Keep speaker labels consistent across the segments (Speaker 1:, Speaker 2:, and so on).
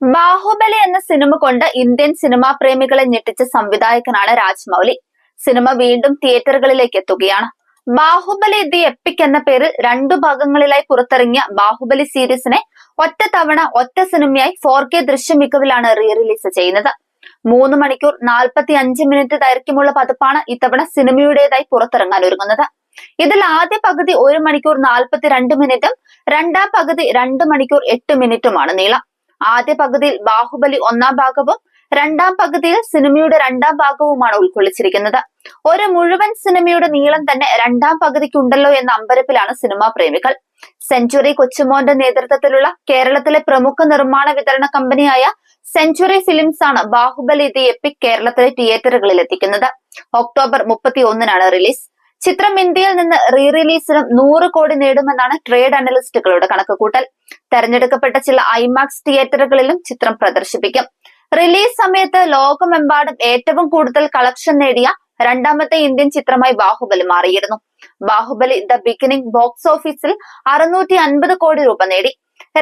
Speaker 1: ബാഹുബലി എന്ന സിനിമ കൊണ്ട് Indian cinema പ്രേമികളെ ഞെട്ടിച്ച സംവിധായകനാണ് രാജ്മൗലി. സിനിമ വീണ്ടും തിയേറ്ററുകളിലേക്ക് എത്തുകയാണ്. ബാഹുബലി ദി എപ്പിക് എന്ന പേരിൽ രണ്ടു ഭാഗങ്ങളിലായി പുറത്തിറങ്ങിയ ബാഹുബലി സീരീസിനെ ഒറ്റ തവണ ഒറ്റ സിനിമയായി ഫോർ കെ ദൃശ്യ മികവിലാണ് റീ റിലീസ് ചെയ്യുന്നത്. മൂന്ന് മണിക്കൂർ നാൽപ്പത്തി അഞ്ച് മിനിറ്റ് ദൈർഘ്യമുള്ള പതിപ്പാണ് ഇത്തവണ സിനിമയുടേതായി പുറത്തിറങ്ങാൻ ഒരുങ്ങുന്നത്. ഇതിൽ ആദ്യ പകുതി ഒരു മണിക്കൂർ നാൽപ്പത്തിരണ്ട് മിനിറ്റും രണ്ടാം പകുതി രണ്ട് മണിക്കൂർ എട്ട് മിനിറ്റുമാണ് നീളം. ആദ്യ പകുതിയിൽ ബാഹുബലി ഒന്നാം ഭാഗവും രണ്ടാം പകുതിയിൽ സിനിമയുടെ രണ്ടാം ഭാഗവുമാണ് ഉൾക്കൊള്ളിച്ചിരിക്കുന്നത്. ഒരു മുഴുവൻ സിനിമയുടെ നീളം തന്നെ രണ്ടാം പകുതിക്കുണ്ടല്ലോ എന്ന അമ്പരപ്പിലാണ് സിനിമാ പ്രേമികൾ. സെഞ്ചുറി കൊച്ചുമോന്റെ നേതൃത്വത്തിലുള്ള കേരളത്തിലെ പ്രമുഖ നിർമ്മാണ വിതരണ കമ്പനിയായ സെഞ്ചുറി ഫിലിംസ് ആണ് ബാഹുബലി ദി എപ്പിക് കേരളത്തിലെ തിയേറ്ററുകളിൽ എത്തിക്കുന്നത് ഒക്ടോബർ മുപ്പത്തി ഒന്നിനാണ് റിലീസ്. ചിത്രം ഇന്ത്യയിൽ നിന്ന് റീ റിലീസിനും നൂറ് കോടി നേടുമെന്നാണ് ട്രേഡ് അനലിസ്റ്റുകളുടെ കണക്കുകൂട്ടൽ. തെരഞ്ഞെടുക്കപ്പെട്ട ചില ഐമാക്സ് തിയേറ്ററുകളിലും ചിത്രം പ്രദർശിപ്പിക്കും. റിലീസ് സമയത്ത് ലോകമെമ്പാടും ഏറ്റവും കൂടുതൽ കളക്ഷൻ നേടിയ രണ്ടാമത്തെ ഇന്ത്യൻ ചിത്രമായി ബാഹുബലി മാറിയിരുന്നു. ബാഹുബലി ദ ബിഗിനിങ് ബോക്സ് ഓഫീസിൽ അറുന്നൂറ്റി അൻപത് കോടി രൂപ നേടി.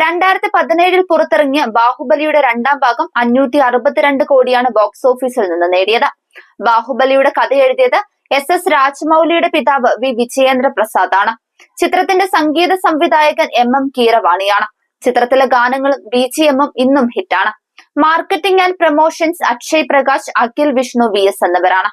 Speaker 1: രണ്ടായിരത്തി പതിനേഴിൽ പുറത്തിറങ്ങിയ ബാഹുബലിയുടെ രണ്ടാം ഭാഗം അഞ്ഞൂറ്റി അറുപത്തിരണ്ട് കോടിയാണ് ബോക്സ് ഓഫീസിൽ നിന്ന് നേടിയത്. ബാഹുബലിയുടെ കഥ എഴുതിയത് എസ് എസ് രാജ്മൌലിയുടെ പിതാവ് വി വിജയേന്ദ്ര പ്രസാദ് ആണ് ചിത്രത്തിന്റെ സംഗീത സംവിധായകൻ എം എം കീരവാണിയാണ്. ചിത്രത്തിലെ ഗാനങ്ങളും ബി ജി എമ്മും ഇന്നും ഹിറ്റാണ്. Marketing and promotions Akshay Prakash Akhil Vishnu V S എന്നിവരാണ്.